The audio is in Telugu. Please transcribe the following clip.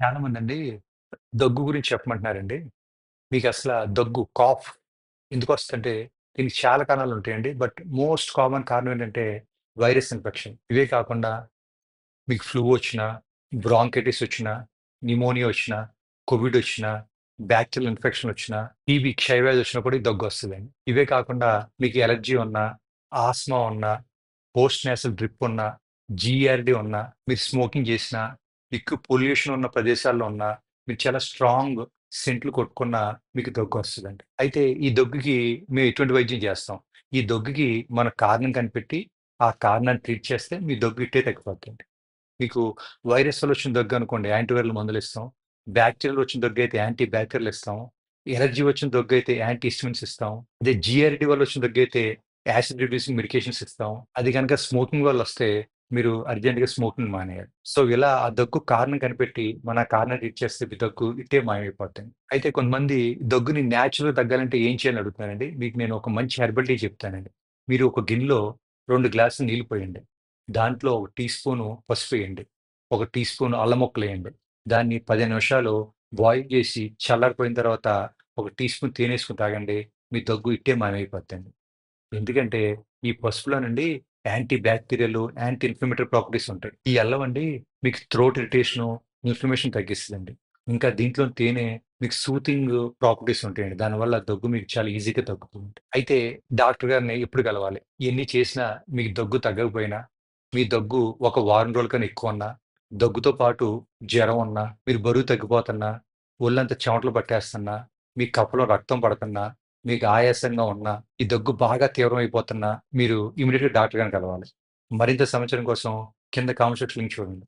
చాలా మందండి దగ్గు గురించి చెప్పమంటున్నారండి. మీకు అసల దగ్గు, కాఫ్ ఎందుకు వస్తుందంటే దీనికి చాలా కారణాలు ఉంటాయండి బట్ మోస్ట్ కామన్ కారణం ఏంటంటే వైరస్ ఇన్ఫెక్షన్. ఇవే కాకుండా మీకు ఫ్లూ వచ్చినా, బ్రాంకైటిస్ వచ్చినా, న్యూమోనియా వచ్చినా, కోవిడ్ వచ్చినా, బ్యాక్టీరియల్ ఇన్ఫెక్షన్ వచ్చినా, టీబీ, క్షయవ్యాధి వచ్చినా కూడా ఈ వస్తుందండి ఇవే కాకుండా మీకు ఎలర్జీ ఉన్నా, ఆస్మా ఉన్నా, పోస్ట్ నేసల్ డ్రిప్ ఉన్నా, జీఆర్‌డీ ఉన్నా, మీరు స్మోకింగ్ చేసినా, ఎక్కువ పొల్యూషన్ ఉన్న ప్రదేశాల్లో ఉన్నా, మీరు చాలా స్ట్రాంగ్ సెంట్లు కొట్టుకున్న మీకు దగ్గు వస్తుందండి అయితే ఈ దగ్గుకి మేము ఎటువంటి వైద్యం చేస్తాం? ఈ దగ్గుకి మన కారణం కనిపెట్టి, ఆ కారణాన్ని ట్రీట్ చేస్తే మీ దగ్గు ఇట్టే తగ్గిపోతుంది మీకు వైరస్ వల్ల వచ్చిన దగ్గు అనుకోండి యాంటీవైరల్ మందులిస్తాం. బ్యాక్టీరియల్ వచ్చిన దగ్గైతే యాంటీ బ్యాక్టీరియల్ ఇస్తాం. ఎలర్జీ వచ్చిన దగ్గు అయితే యాంటీ హిస్టమిన్స్ ఇస్తాం. అదే జిఆర్డి వల్ల వచ్చిన దగ్గైతే యాసిడ్ రిడ్యూసింగ్ మెడికేషన్స్ ఇస్తాం. అది కనుక స్మోకింగ్ వల్లొస్తే మీరు అర్జెంట్‌గా స్మోకింగ్ మానేయాలి. సో, ఇలా ఆ దగ్గు కారణం కనిపెట్టి, మన కారణం ట్రీట్ చేస్తే మీ దగ్గు ఇట్టే మాయమైపోతుంది అయితే కొంతమంది దగ్గుని న్యాచురల్‌గా తగ్గాలంటే ఏం చేయాలని అడుగుతున్నానండి మీకు నేను ఒక మంచి హెర్బల్ టీ చెప్తానండి. మీరు ఒక గిన్నెలో రెండు గ్లాసులు నీళ్ళు పోయండి. దాంట్లో ఒక టీ స్పూను పసుపేయండి. ఒక టీ స్పూన్ అల్లం ముక్కలేయండి. దాన్ని 15 నిమిషాలు బాయిల్ చేసి చల్లారిపోయిన తర్వాత ఒక టీ స్పూన్ తేనేసుకుని తాగండి. మీ దగ్గు ఇట్టే మాయమైపోతుంది ఎందుకంటే ఈ పసుపులోనండి anti bacterial, anti inflammatory properties ఉంటాయి. ఈ అల్లం అండి మీకు థ్రోట్ ఇరిటేషను, ఇన్‌ఫ్లమేషన్ తగ్గిస్తుందండి ఇంకా దీంట్లో తేనె మీకు సూతింగ్ ప్రాపర్టీస్ ఉంటాయండి. దానివల్ల దగ్గు మీకు చాలా ఈజీగా తగ్గుతుంది. అయితే డాక్టర్ గారిని ఎప్పుడు కలవాలి? ఎన్ని చేసినా మీకు దగ్గు తగ్గకపోయినా, మీ దగ్గు ఒక వారం రోజుల కన్నా ఎక్కువున్నా, దగ్గుతో పాటు జ్వరం ఉన్నా, మీరు బరువు తగ్గిపోతున్నా, ఒళ్ళంతా చెమటలు పట్టేస్తున్నా, మీ కప్పలో రక్తం పడుతున్నా, మీకు ఆయాసంగా ఉన్నా, ఈ దగ్గు బాగా తీవ్రమైపోతున్నా, మీరు ఇమీడియట్గా డాక్టర్ గారిని కలవాలి. మరింత సమాచారం కోసం కింద కామెంట్ సెక్షన్ లింక్ చూడండి.